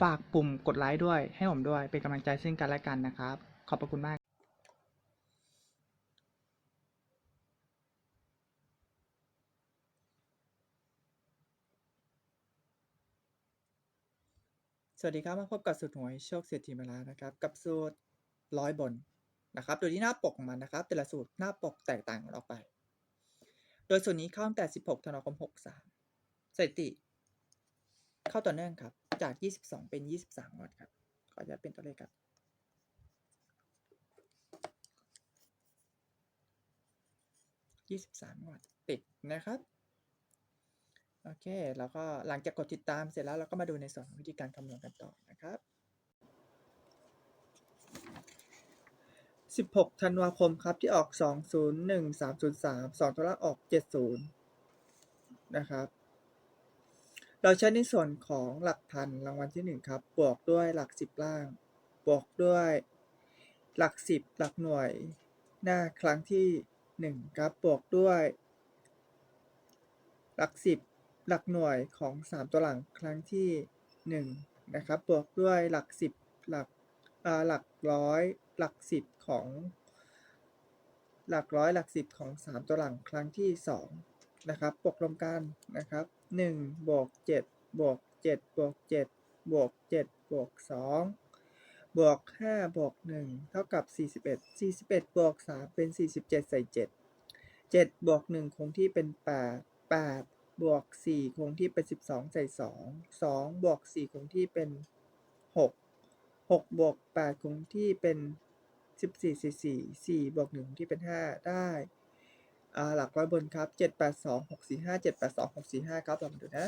ฝากปุ่มกดไลค์ด้วย ให้ผมด้วย เป็นกำลังใจซึ่งกันและกันนะครับ ขอบพระคุณมากสวัสดีครับมาพบกับสูตรหวยโชคเศรษฐีมาล้วนะครับกับสูตรร้อยบนนะครับ โดยที่หน้าปกของมันนะครับ แต่ละสูตรหน้าปกแตกต่างกันออกไป โดยสูตรนี้เข้าตั้งแต่ 16 ธันวาคม 63สถิติ เข้าต่อเนื่องครับ จาก 22 เป็น 23งวดครับ ขออนุญาตเป็นตัวเลขครับ 23งวดติดนะครับ โอเค แล้วก็หลังจากกดติดตามเสร็จแล้วเราก็มาดูในส่วนของวิธีการคำนวณกันต่อนะครับ 16 ธันวาคมครับที่ออก 201 303 2ตัวละออก 70 นะครับ เราใช้ในส่วนของหลักพันรางวัลที่ 1 ครับ บวกด้วยหลัก 10 ล่าง บวกด้วยหลัก 10 หลักหน่วย หน้าครั้งที่ 1 ครับ บวกด้วย หลัก 10 หลักหน่วยของ 3 ตัวหลังครั้งที่ 1 นะครับ บวกด้วยหลัก 10 หลักหลักร้อย หลัก 10 ของ หลักร้อยหลัก 10 ของ 3 ตัวหลังครั้งที่ 2 นะครับ บวกรวมกันนะครับ หนึ่งบวกเจ็ดบวกเจ็ดบวกเจ็ดบวกเจ็ดบวกสองบวกห้าบวกหนึ่งเท่ากับสี่สิบเอ็ดสี่สิบเอ็ดบวกสามเป็นสี่สิบเจ็ดใส่เจ็ดเจ็ดบวกหนึ่งคงที่เป็นแปดแปดบวกสี่คงที่เป็นสิบสองใส่สองสองบวกสี่คงที่เป็นหกหกบวกแปดคงที่เป็นสสิบี่สี่สี่บวกหนึ่งที่เป็นห้าได้ หลักร้อยบนครับ 7 8 2 6 4 5 7 8 2 6 4 5 ครับลองดูนะ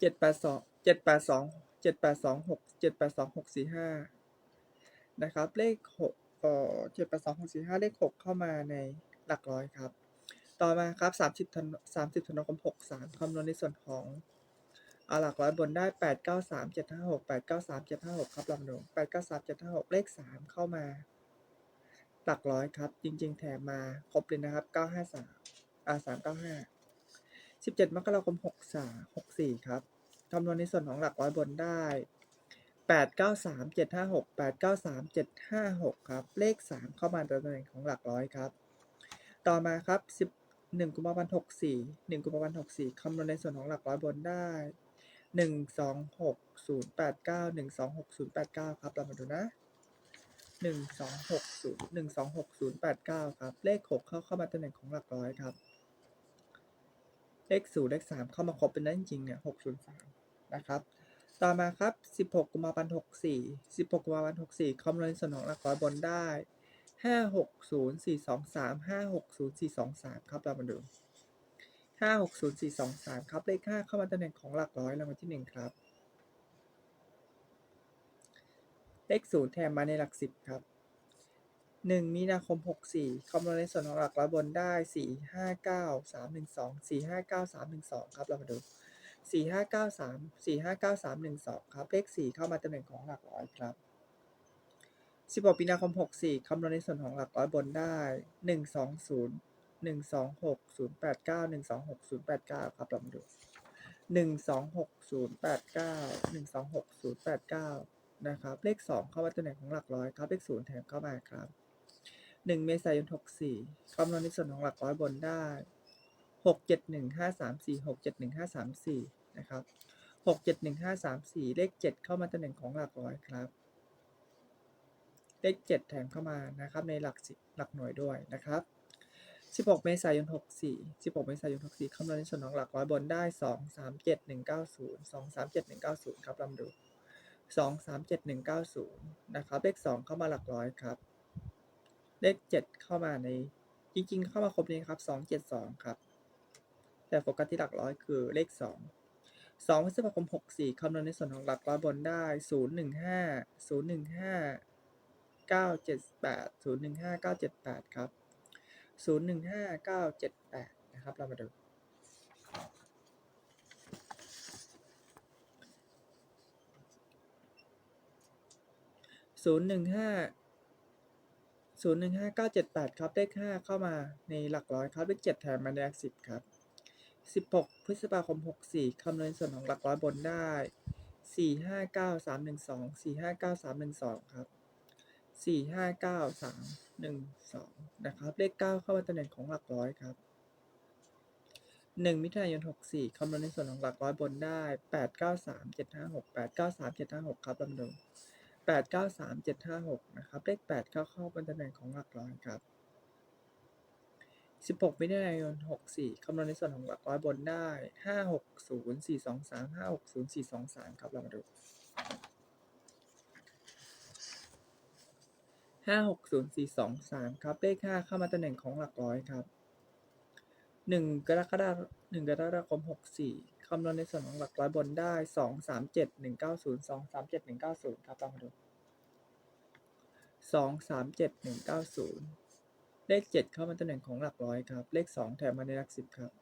7 8 2 7 8 2 7 8 2 6 7 8 2 6 4 5 นะครับ เลข6เอ่อ7 8 2 6 4 5 เลข 6 เข้ามาในหลักร้อยครับ ต่อมาครับ 30ธัน30ธันวาคม63 คำนวณในส่วนของเอาหลักร้อยบนได้ 8 9 3 7 5 6 8 9 3 7 5 6 ครับลองดู8 9 3 7 5 6 เลข 3 เข้ามา หลักร้อยครับ จริง ๆ แถมมาครบเลยนะครับ 953อ่า395 17 มกราคม 63 64 ครับคำนวณในส่วนของหลักร้อยบนได้ 8 9 3 7 5 6 8 9 3 7 5 6 ครับ เลข 3 เข้ามาในตำแหน่งของหลักร้อยครับ ต่อมาครับ 11 กุมภาพันธ์64 1 กุมภาพันธ์64คำนวณในส่วนของหลักร้อยบนได้ 1 2 6 0 8 9 1 2 6 0 8 9 ครับ เรามาดูนะ หนึ่งสองหกศูนย์หนึ่งสองหกศูนย์แปดเก้าครับ เลขหกเข้าเข้ามาตำแหน่งของหลักร้อยครับ เลขศูนย์เลขสามเข้ามาครบเป็นนั้นจริงเนี่ยหกศูนย์สามนะครับ ต่อมาครับสิบหกกุมภาพันธ์หกสี่สิบหกกุมภาพันธ์หกสี่คำนวณส่วนของหลักร้อยบนได้ห้าหกศูนย์สี่สองสามห้าหกศูนย์สี่สองสามครับเรามาดูห้าหกศูนย์สี่สองสามครับ เลขห้าเข้ามาตำแหน่งของหลักร้อยรางวัลที่หนึ่งครับ เลขศูนย์แถมมาในหลักสิบครับหนึ่งมีนาคมหกสี่คำนวณในส่วนของหลักร้อยบนได้สี่ห้าเก้าสามหนึ่งสองสี่ห้าเก้าสามหนึ่งสองครับเรามาดูสี่ห้าเก้าสามสี่ห้าเก้าสามหนึ่งสองครับเลขสี่เข้ามาตำแหน่งของหลักร้อยครับสิบหกมีนาคมหกสี่คำนวณในส่วนของหลักร้อยบนได้หนึ่งสองศูนย์หนึ่งสองหกศูนย์แปดเก้าหนึ่งสองหกศูนย์แปดเก้าครับเรามาดูหนึ่งสองหกศูนย์แปดเก้าหนึ่งสองหกศูนย์แปดเก้า นะครับ เลขสองเข้ามาตำแหน่งของหลักร้อยครับ เลขศูนย์แถมเข้ามาครับหนึ่งเมษายนหกสี่คำนวณในส่วนของหลักร้อยบนได้หกเจ็ดหนึ่งห้าสามสี่หกเจ็ดหนึ่งห้าสามสี่นะครับหกเจ็ดหนึ่งห้าสามสี่เลขเจ็ดเข้ามาตำแหน่งของหลักร้อยครับ เลขเจ็ดแถมเข้ามานะครับ ในหลักสิบหลักหน่วยด้วยนะครับ16 เมษายน 64 16 เมษายน 64 คำนวณในส่วนของหลักร้อยบนได้ 2 3 7 1 9 0 2 3 7 1 9 0 ครับลำดู สองสามเจ็ดหนึ่งเก้าศูนย์นะครับ เลขสองเข้ามาหลักร้อยครับ เลขเจ็ดเข้ามาในจริง ๆ เข้ามาครบนี้ครับสองเจ็ดสองครับ แต่โฟกัสที่หลักร้อยคือเลขสองสองพฤษภาคมหกสี่คำนวณในส่วนของหลักร้อยบนได้ศูนย์หนึ่งห้าศูนย์หนึ่งห้าเก้าเจ็ดแปดศูนย์หนึ่งห้าเก้าเจ็ดแปดครับศูนย์หนึ่งห้าเก้าเจ็ดแปดนะครับ เรามาดู ศูนย์หนึ่งห้าศูนย์หนึ่งห้าเก้าเจ็ดแปดครับเลขห้าเข้ามาในหลักร้อยครับเลขเจ็ดแถมมาในหลักสิบครับสิบหกพฤษภาคมหกสี่คำนวณส่วนของหลักร้อยบนได้สี่ห้าเก้าสามหนึ่งสองสี่ห้าเก้าสามหนึ่งสองครับสี่ห้าเก้าสามหนึ่งสองนะครับ เลขเก้าเข้ามาตำแหน่งของหลักร้อยครับหนึ่งมิถุนายนหกสี่คำนวณในส่วนของหลักร้อยบนได้แปดเก้าสามเจ็ดห้าหกแปดเก้าสามเจ็ดห้าหกครับลำดับ แปดเก้าสามเจ็ดห้าหกนะครับ เลขแปดเข้าเข้าเป็นตำแหน่งของหลักร้อยครับสิบหกมิถุนายนหกสี่คำนวณในส่วนของหลักร้อยบนได้ห้าหกศูนย์สี่สองสามห้าหกศูนย์สี่สองสามครับเรามาดูห้าหกศูนย์สี่สองสามครับ เลขห้าเข้ามาตำแหน่งของหลักร้อยครับหนึ่งกรกฎาหนึ่งกรกฎาคมหกสี่ คำนวณในส่วนของหลักร้อยบนได้สองสามเจ็ดหนึ่งเก้าศูนย์สองสามเจ็ดหนึ่งเก้าศูนย์ครับลองมาดูสองสามเจ็ดหนึ่งเก้าศูนย์เลขเจ็ดเข้ามาตำแหน่งของหลักร้อยครับ เลขสองแถมมาในหลักสิบครับ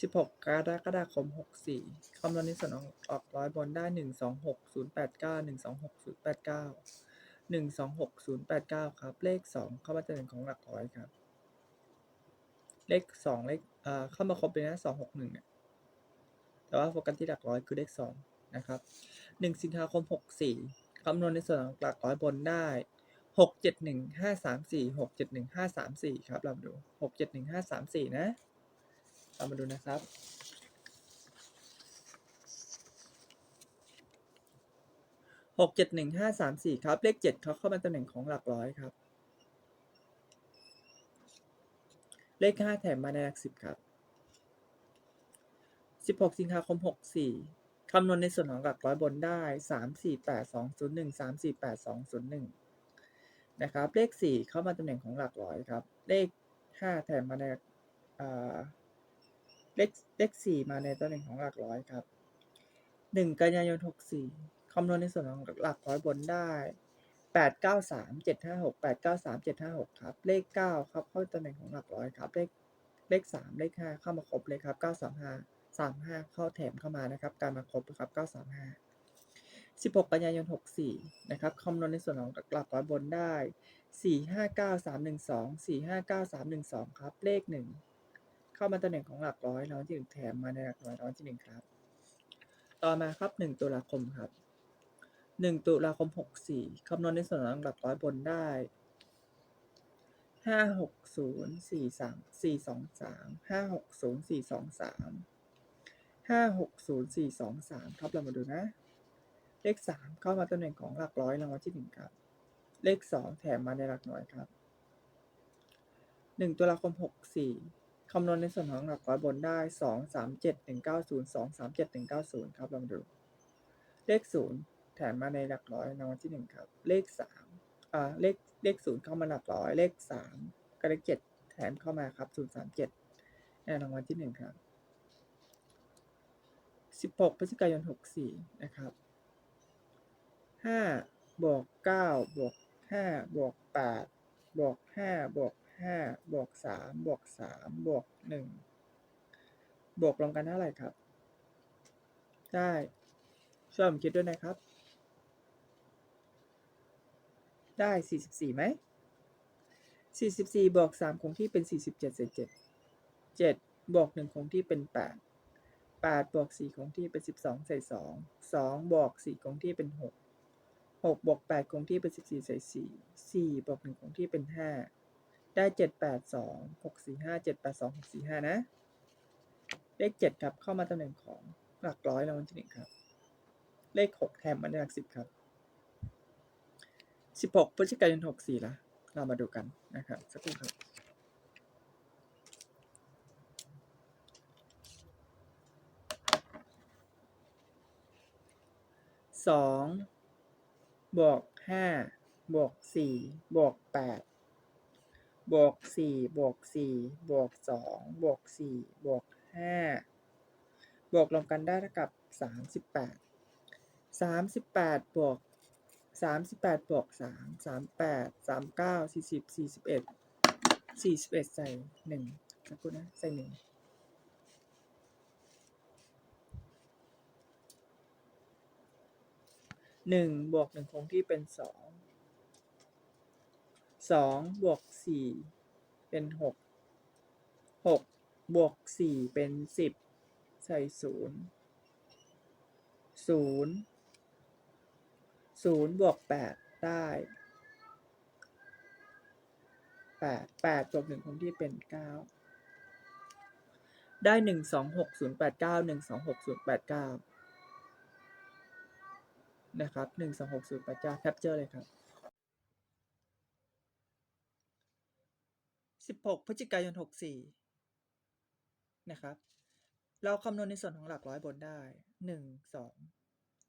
สิบหกกรกฎาคมหกสี่คำนวณในส่วนของหลักร้อยบนได้หนึ่งสองหกศูนย์แปดเก้าหนึ่งสองหกศูนย์แปดเก้าหนึ่งสองหกศูนย์แปดเก้าครับ เลขสองเข้ามาตำแหน่งของหลักร้อยครับ เลขสองเลข เอ่อเข้ามาครบเลยนะสองหกหนึ่งเนี่ยแต่ว่าโฟกัสที่หลักร้อยคือเลขสองนะครับหนึ่งสิงหาคมหกสี่คำนวณในส่วนของหลักร้อยบนได้หกเจ็ดหนึ่งห้าสามสี่หกเจ็ดหนึ่งห้าสามสี่ครับเรามาดูหกเจ็ดหนึ่งห้าสามสี่นะเรามาดูนะครับหกเจ็ดหนึ่งห้าสามสี่ครับ เลขเจ็ดเขาเข้ามาตำแหน่งของหลักร้อยครับ เลขห้าแถมมาในหลักสิบครับสิบหกสิงหาคมหกสี่คำนวณในส่วนของหลักร้อยบนได้สามสี่แปดสองศูนย์หนึ่งสามสี่แปดสองศูนย์หนึ่งนะครับ เลขสี่เข้ามาตำแหน่งของหลักร้อยครับ เลขห้าแถมมาในเลขเลขสี่มาในตำแหน่งของหลักร้อยครับหนึ่งกันยายนหกสี่คำนวณในส่วนของหลักร้อยบนได้ แปดเก้าสามเจ็ดห้าหกแปดเก้าสามเจ็ดห้าหกครับ เลขเก้าครับเข้าตำแหน่งของหลักร้อยครับ เลขเลขสามเลขห้าเข้ามาครบเลยครับเก้าสามห้าสามห้าเข้าแถมเข้ามานะครับ การมาครบครับเก้าสามห้าสิบหกกันยายนหกสี่นะครับคำนวณในส่วนของหลักร้อยบนได้สี่ห้าเก้าสามหนึ่งสองสี่ห้าเก้าสามหนึ่งสองครับ เลขหนึ่งเข้ามาตำแหน่งของหลักร้อยรางวัลที่หนึ่งแถมมาในหลักร้อยรางวัลที่หนึ่งครับ ต่อมาครับหนึ่งตุลาคมครับ หนึ่งตุลาคมหกสี่คำนวณในส่วนของหลักร้อยบนได้ห้าหกศูนย์สี่สามสี่สองสามห้าหกศูนย์สี่สองสามห้าหกศูนย์สี่สองสามครับเรามาดูนะ เลขสามเข้ามาตำแหน่งของหลักร้อยรางวัลที่หนึ่งครับ เลขสองแถมมาในหลักหน่วยครับหนึ่งตุลาคมหกสี่คำนวณในส่วนของหลักร้อยบนได้สองสามเจ็ดหนึ่งเก้าศูนย์สองสามเจ็ดหนึ่งเก้าศูนย์ครับลองดู เลขศูนย์ แถมมาในหลักร้อยรางวัลที่หนึ่งครับ เลขสามอ่าเลขเลขศูนย์เข้ามาหลักร้อย เลขสามกับเลขเจ็ดแถมเข้ามาครับศูนย์สามเจ็ดในรางวัลที่หนึ่งครับสิบหกพฤศจิกายนหกสี่นะครับห้าบวกเก้าบวกห้าบวกแปดบวกห้าบวกห้าบวกสามบวกสามบวกหนึ่งบวกรวมกันเท่าไหร่ครับ ได้ช่วยผมคิดด้วยนะครับ ได้สี่สิบสี่ไหมสี่สิบสี่บวกสามคงที่เป็นสี่สิบเจ็ดเศษเจ็ดเจ็ดบวกหนึ่งคงที่เป็นแปดแปดบวกสี่คงที่เป็นสิบสองใส่สองสองบวกสี่คงที่เป็นหกหกบวกแปดคงที่เป็นสิบสี่ใส่สี่สี่บวกหนึ่งคงที่เป็นห้าได้เจ็ดแปดสองหกสี่ห้าเจ็ดแปดสองหกสี่ห้านะเลขเจ็ดครับเข้ามาตำแหน่งของหลักร้อยรางวัลที่หนึ่งครับ เลขหกแถมมาในหลักสิบครับ สิบหกพฤศจิกายนหกสี่ละเรามาดูกันนะครับสักครู่ครับสองบวกห้าบวกสี่บวกแปดบวกสี่บวกสี่บวกสองบวกสี่บวกห้าบวกรวมกันได้เท่ากับสามสิบแปดสามสิบแปดบวก สามสิบแปดบวกสามสามแปดสามเก้าสี่สิบสี่สิบเอ็ดสี่สิบเอ็ดใส่หนึ่งสักครู่นะใส่หนึ่งหนึ่งบวกหนึ่งคงที่เป็นสองสองบวกสี่เป็นหกหกบวกสี่เป็นสิบใส่ศูนย์ศูนย์ ศูนย์บวกแปดได้แปดแปดบวกหนึ่งคงที่เป็นเก้าได้หนึ่งสองหกศูนย์แปดเก้าหนึ่งสองหกศูนย์แปดเก้านะครับหนึ่งสองหกศูนย์แปดเก้าแคปเจอร์เลยครับสิบหกพฤศจิกายนหกสี่นะครับ เราคำนวณในส่วนของหลักร้อยบนได้หนึ่งสอง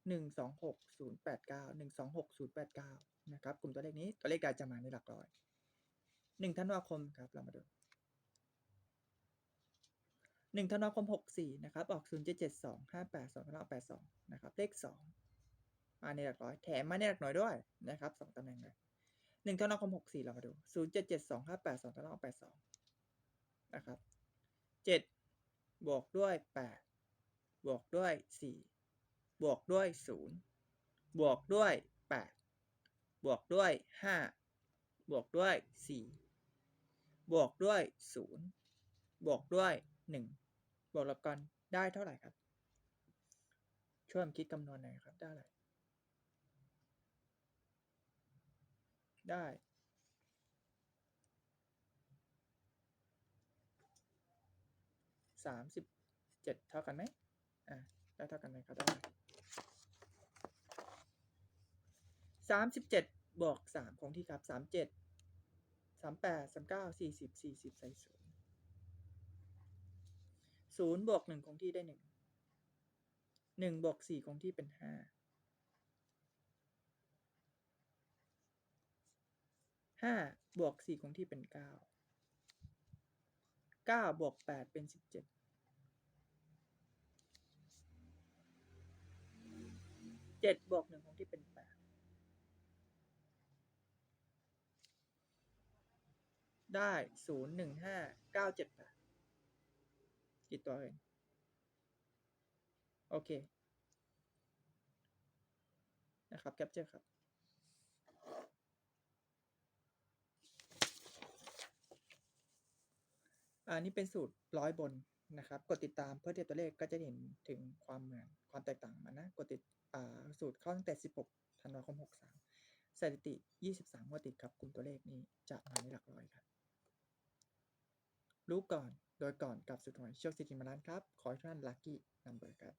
หนึ่งสองหกศูนย์แปดเก้าหนึ่งสองหกศูนย์แปดเก้านะครับกลุ่มตัวเลขนี้ตัวเลขใดจะมาในหลักร้อยหนึ่งธันวาคมครับเรามาดูหนึ่งธันวาคมหกสี่นะครับออกศูนย์เจ็ดเจ็ดสองห้าแปดสองพันแปดสองนะครับเลขสองมาในหลักร้อยแถมมาในหลักหน่วยด้วยนะครับสองตำแหน่งเลยหนึ่งธันวาคมหกสี่เรามาดูศูนย์เจ็ดเจ็ดสองห้าแปดสองธันวาคมแปดสองนะครับเจ็ดบวกด้วยแปดบวกด้วยสี่ บวกด้วยศูนย์บวกด้วยแปดบวกด้วยห้าบวกด้วยสี่บวกด้วยศูนย์บวกด้วยหนึ่งบวกลบกันได้เท่าไหร่ครับ ช่วยผมคิดคำนวณหน่อยครับได้อะไรได้ สามสิบเจ็ดเท่ากันไหมอะได้เท่ากันไหมครับได้ สามสิบเจ็ดบวกสามคงที่ครับสามเจ็ดสามแปดสามเก้าสี่สิบสี่สิบใส่ศูนย์ศูนย์บวกหนึ่งคงที่ได้หนึ่งหนึ่งบวกสี่คงที่เป็นห้าห้าบวกสี่คงที่เป็นเก้าเก้าบวกแปดเป็นสิบเจ็ดเจ็ดบวกหนึ่งคงที่เป็นแปด ได้ศูนย์หนึ่งห้าเก้าเจ็ดแปดกี่ตัวเองโอเค นะครับแคปเจอร์ครับอันนี้เป็นสูตรร้อยบนนะครับ กดติดตามเพื่อเทียบตัวเลขก็จะเห็นถึงความเหมือนความแตกต่างมันะ กดติดสูตรเข้าตั้งแต่ 16ธันวาคม 63 สถิติ 23งวดติดครับกลุ่มตัวเลขนี้จะมาในหลักร้อยครับ รู้ก่อนโดยก่อนกับสุดหน่วยโชคสิทธิมาล้านครับ ขอให้ทุกท่านลัคกี้นัมเบอร์ครับ